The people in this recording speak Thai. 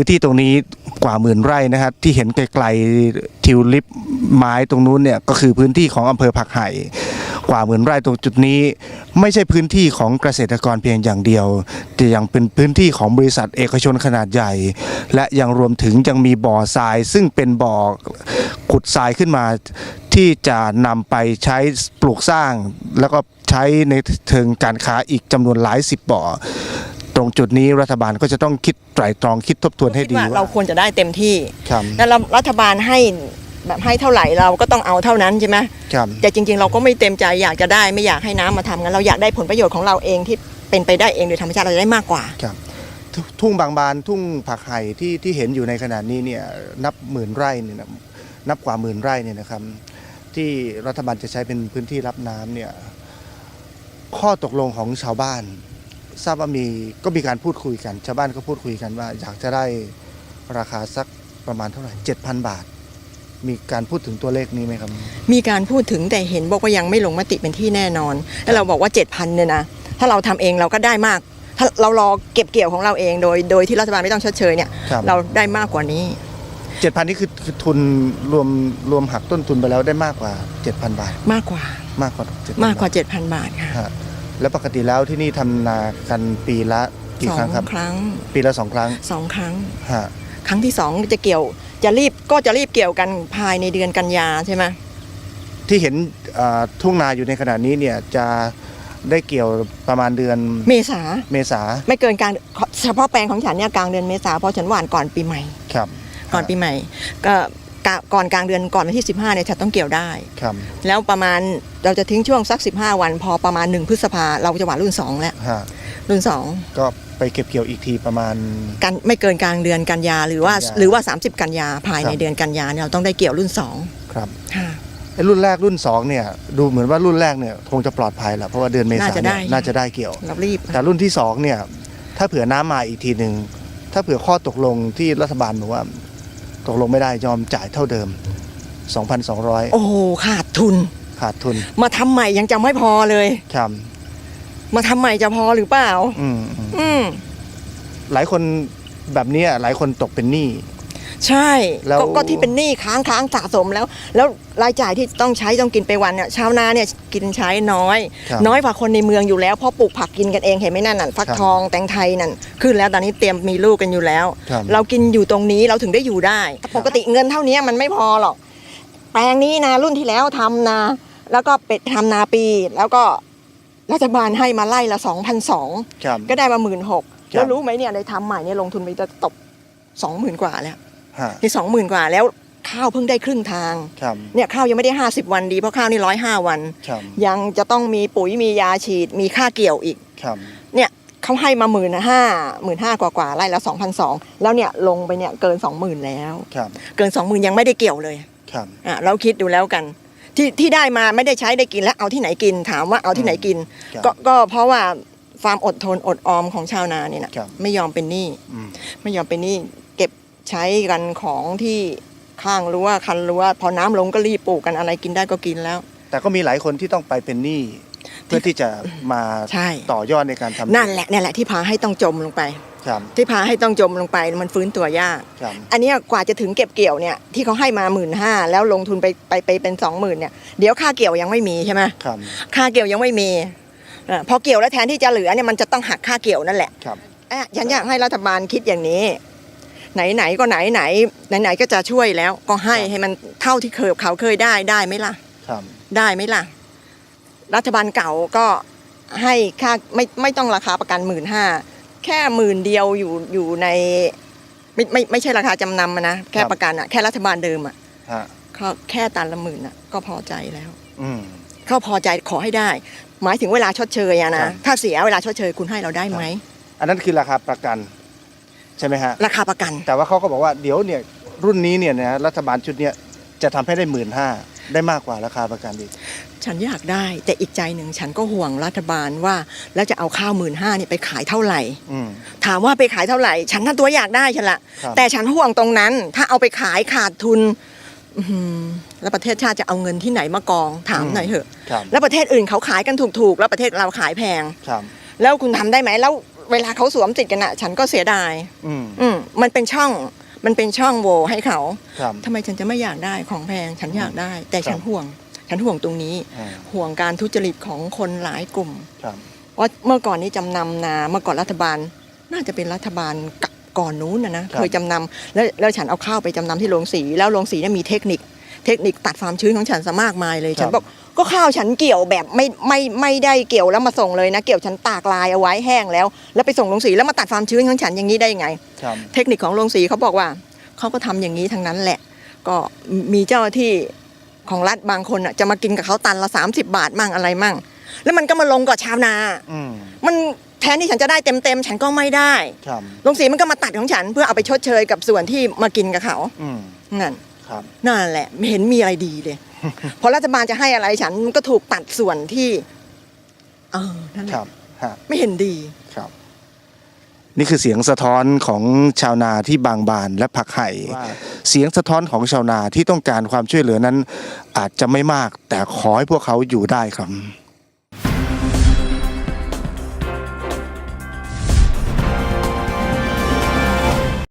พื้นที่ตรงนี้กว่าหมื่นไร่นะครับที่เห็นไกลๆทิวลิปไม้ตรงนู้นเนี่ยก็คือพื้นที่ของอำเภอผักไห่กว่าหมื่นไร่ตรงจุดนี้ ไม่ใช่พื้นที่ของเกษตรกรเพียงอย่างเดียว แต่ยังเป็นพื้นที่ของบริษัทเอกชนขนาดใหญ่ และยังรวมถึงยังมีบ่อทราย ซึ่งเป็นบ่อขุดทรายขึ้นมาที่จะนำไปใช้ปลูกสร้าง แล้วก็ใช้ในเชิงการค้าอีกจำนวนหลายสิบบ่อ รงจุดนี้รัฐบาลก็จะต้องคิดไตร่ตรองคิดทบทวนให้คิดดีว่าว่าเราควรจะได้เต็มที่ครับแล้วเรารัฐบาลให้แบบให้เท่าไหร่เราก็ต้องเอาเท่านั้นใช่ไหมครับแต่จริง ๆ เราก็ไม่เต็มใจอยากจะได้ไม่อยากให้น้ำมาทำกันเราอยากได้ผลประโยชน์ของเราเองที่เป็นไปได้เองโดยธรรมชาติเราจะได้มากกว่าทุทุ่งบางบานทุ่งผักไห่ที่ที่เห็นอยู่ในขณะนี้เนี่ยนับหมื่นไร่เนี่ยนะนับกว่าหมื่นไร่เนี่ยนะครับที่รัฐบาลจะใช้เป็นพื้นที่รับน้ำเนี่ยข้อตกลงของชาวบ้าน ทราบว่ามีก็มีการพูดคุยกัน ชาวบ้านก็พูดคุยกันว่า อยากจะได้ราคาสักประมาณเท่าไหร่เจ็ดพันบาท มีการพูดถึงตัวเลขนี้ไหมครับ มีการพูดถึงแต่เห็นบอกว่ายังไม่ลงมติเป็นที่แน่นอน แล้วเราบอกว่า 7,000เนี่ยนะถ้าเราทำเองเราก็ได้มาก ถ้าเรารอเก็บเกี่ยวของเราเองโดย โดยที่รัฐบาลไม่ต้องชดเชยเนี่ยครับ เราได้มากกว่านี้ เจ็ดพันนี่คือคือทุนรวมรวมหักต้นทุนไปแล้วได้มากกว่าเจ็ดพันบาท มากกว่า มากกว่า7,000มากกว่า บท7,000 บาทค่ะ ฮะ แล้วปกติแล้วที่นี่ทำนากันปีละกี่สอครั้งงครับ ครั้งปีละสองครั้งสองครั้ง ฮะครั้งที่สองจะเกี่ยว จะรีบก็จะรีบเกี่ยวกันภายในเดือนกันยาใช่ไหมที่เห็นเอ่อทุ่งนาอยู่ในขณะนี้เนี่ยจะได้เกี่ยวประมาณเดือนเมษาเมษาไม่เกินกลางเฉพาะแปลงของฉันเนี่ยกลางเดือนเมษาเพราะฉันหว่านก่อนปีใหม่ ครับก่อนปีใหม่ ก็ กะก่อนกลางเดือนก่อนวันที่ 15เนี่ยฉันต้องเกี่ยวได้ ครับแล้วประมาณเราจะทิ้งช่วงสัก 15 วัน พอประมาณ 1 พฤษภาเราจะหว่านรุ่น 2 แล้ว ฮะรุ่นก็ไปเก็บเกี่ยวอีกทีประมาณ2กันไม่เกินกลางเดือนกันยาหรือว่ากันยาหรือว่า 30 กันยาภายครัในบเดือนกันยาเนี่ยเราต้องได้เกี่ยวรุ่นครับ2ค่ะ ไอ้รุ่นแรกรุ่นสองเนี่ยดูเหมือนว่ารุ่นแรกเนี่ยคงจะปลอดภัยแหละเพราะว่าเดือนเมษาน่าจะได้ เนี่ยน่าจะได้เกี่ยว เรารีบ แต่รุ่นที่สองเนี่ยถ้าเผื่อน้ำมาอีกทีหนึ่งถ้าเผื่อข้อตกลงที่รัฐบาลบอกว่าต กลงไม่ได้ยอมจ่ายเท่าเดิม 2,200 โอ้โหขาดทุน ขาดทุนมาทำใหม่ยังจะไม่พอเลย ครับมาทำใหม่จะพอหรือเปล่า อืมอืมอืม หลายคนแบบเนี้ยหลายคนตกเป็นหนี้ ใช่แล้ว ก็ก็ที่เป็นหนี้ค้างค้างสะสมแล้ว แล้วรายจ่ายที่ต้องใช้ต้องกินไปวันเนี่ยชาวนาเนี่ยกินใช้น้อย ครับน้อยกว่าคนในเมืองอยู่แล้วเพราะปลูกผักกินกันเองเห็นไหมนั่นน่ะฟักครับทองแตงไทยนั่นขึ้นแล้วตอนนี้เตรียมมีลูกกันอยู่แล้ว ครับเรากินอยู่ตรงนี้เราถึงได้อยู่ได้ ปกติเงินเท่านี้มันไม่พอหรอก แปลงนี้นะรุ่นที่แล้วทำนา แล้วก็เป็ดทำนาปี แล้วก็รัฐบาลให้มาไล่ละสองพันสอง ครับ ก็ได้มาหมื่นหกครับ แล้วรู้ไหมเนี่ยในทำใหม่เนี่ยลงทุนไปจะตกสองหมื่นกว่าแล้ว ฮะนี่สองหมื่นกว่าแล้วข้าวเพิ่งได้ครึ่งทางครับเนี่ยข้าวยังไม่ได้ 50 วันดีเพราะข้าวนี่ร้อยห้าวันครับยังจะต้องมีปุ๋ยมียาฉีดมีค่าเกี่ยวอีกครับเนี่ยเขาให้มาหมื่นห้าหมื่นห้ากว่ากว่าไร่ละสองพันสองแล้วเนี่ยลงไปเนี่ยเกินสองหมื่นแล้วครับเกินสองหมื่นยังไม่ได้เกี่ยวเลยครับอะเราคิดดูแล้วกันที่ที่ได้มาไม่ได้ใช้ได้กินแล้วเอาที่ไหนกินถามว่าเอาที่ไหนกินครับก็ก็เพราะว่าความอดทนอดออมของชาวนาเนี่ยนะครับไม่ยอมเป็นหนี้อืมไม่ยอมเป็นหนี้เก็บ ใช้กันของที่ข้างรั้วคันรั้วพอน้ำลงก็รีบปลูกกันอะไรกินได้ก็กินแล้ว แต่ก็มีหลายคนที่ต้องไปเป็นหนี้เพื่อที่จะมาใช่ต่อยอดในการทำนั่นแหละนั่นแหละที่พาให้ต้องจมลงไปครับที่พาให้ต้องจมลงไปมันฟื้นตัวยากครับอันเนี้ยกว่าจะถึงเก็บเกี่ยวเนี่ยที่เขาให้มาหมื่นห้าแล้วลงทุนไปไปไปเป็นสองหมื่นเนี่ยเดี๋ยวค่าเกี่ยวยังไม่มีใช่ไหมครับค่าเกี่ยวยังไม่มีเออพอเกี่ยวแล้วแทนที่จะเหลือเนี่ยมันจะต้องหักค่าเกี่ยวนั่นแหละครับเอ๊ะฉันอยากให้รัฐบาลคิดอย่างนี้ ไหนไหนๆก็ไหนไหนไหนไหนๆก็จะช่วยแล้วก็ให้ให้มันเท่าที่เคยเขาเคยได้ได้ไหมล่ะครับได้ไหมล่ะ รัฐบาลเก่าก็ให้ค่าไม่ไม่ต้องราคาประกันหมื่นห้าแค่หมื่นเดียวอยู่อยู่ในไม่ไม่ไม่ใช่ราคาจำนำอะนะแค่ประกันอะแค่รัฐบาลเดิมอะฮะก็แค่ตันละหมื่นอะก็พอใจแล้ว อืมก็พอใจขอให้ได้ หมายถึงเวลาชดเชยอะครันะบถ้าเสียเวลาชดเชยคุณให้เราได้ไหมอันนั้นคือราคาประกัน ใช่ไหมฮะ ราคาประกัน แต่ว่าเขาก็บอกว่าเดี๋ยวเนี่ยรุ่นนี้เนี่ยนะรัฐบาลชุดเนี้ยจะทำให้ได้หมื่นห้าได้มากกว่าราคาประกันอีก ฉันอยากได้แต่อีกใจหนึ่งฉันก็ห่วงรัฐบาลว่า แล้วจะเอาข้าวหมื่นห้านี่ไปขายเท่าไหร่ อืม ถามว่าไปขายเท่าไหร่ ฉันทั้งตัวอยากได้ฉันละครับ แต่ฉันห่วงตรงนั้น ถ้าเอาไปขายขาดทุน อื้อหือแล้วประเทศชาติจะเอาเงินที่ไหนมากองถามหน่อยเถอะ ครับแล้วประเทศอื่นเขาขายกันถูกๆ แล้วประเทศเราขายแพง ครับ แล้วคุณทำได้ไหมแล้ว เวลาเขาสวมติดกันอะฉันก็เสียดาย อืม อืมมันเป็นช่องมันเป็นช่องโหว่ให้เขาครับ ทำไมฉันจะไม่อยากได้ของแพงฉันอยากได้ แต่ครับฉันห่วง ฉันห่วงตรงนี้ อ่าห่วงการทุจริตของคนหลายกลุ่ม ครับ เพราะเมื่อก่อนนี้จำนำนาเมื่อก่อนรัฐบาล น่าจะเป็นรัฐบาลก่อนนู้นนะนะเคยจำนำแล้วแล้วฉันเอาข้าวไปจำนำที่โรงสี แล้วโรงสีเนี่ยมีเทคนิค เทคนิคตัดความชื้นของฉันซะมากมายเลย ฉันบอก ก็ข้าวฉันเกี่ยวแบบไม่ไม่ไม่ได้เกี่ยวแล้วมาส่งเลยนะ เกี่ยวฉันตากลายเอาไว้แห้งแล้ว แล้วไปส่งโรงสีแล้วมาตัดความชื้นของฉันอย่างนี้ได้ยังไง ครับ เทคนิคของโรงสีเขาบอกว่าเขาก็ทำอย่างนี้ทั้งนั้นแหละ ก็มีเจ้าหน้าที่ของรัฐบางคนน่ะจะมากินกับเขาตันละ 30 บาทมั่งอะไรมั่ง แล้วมันก็มาลงกับชาวนา อืมมันแทนที่ฉันจะได้เต็มๆฉันก็ไม่ได้ครับโรงสีมันก็มาตัดของฉันเพื่อเอาไปชดเชยกับส่วนที่มากินกับเขาอืมนั่นครับ นั่นแหละไม่เห็นมีอะไรดีเลย พอรัฐบาลจะให้อะไรฉันมันก็ถูกตัดส่วนที่ เออนั่นแหคละรับฮะไม่เห็นดี ครับ นี่คือเสียงสะท้อนของชาวนาที่บางบานและผักไห่ว่าเสียงสะท้อนของชาวนาที่ต้องการความช่วยเหลือนั้น อาจจะไม่มาก แต่ขอให้พวกเขาอยู่ได้ครับ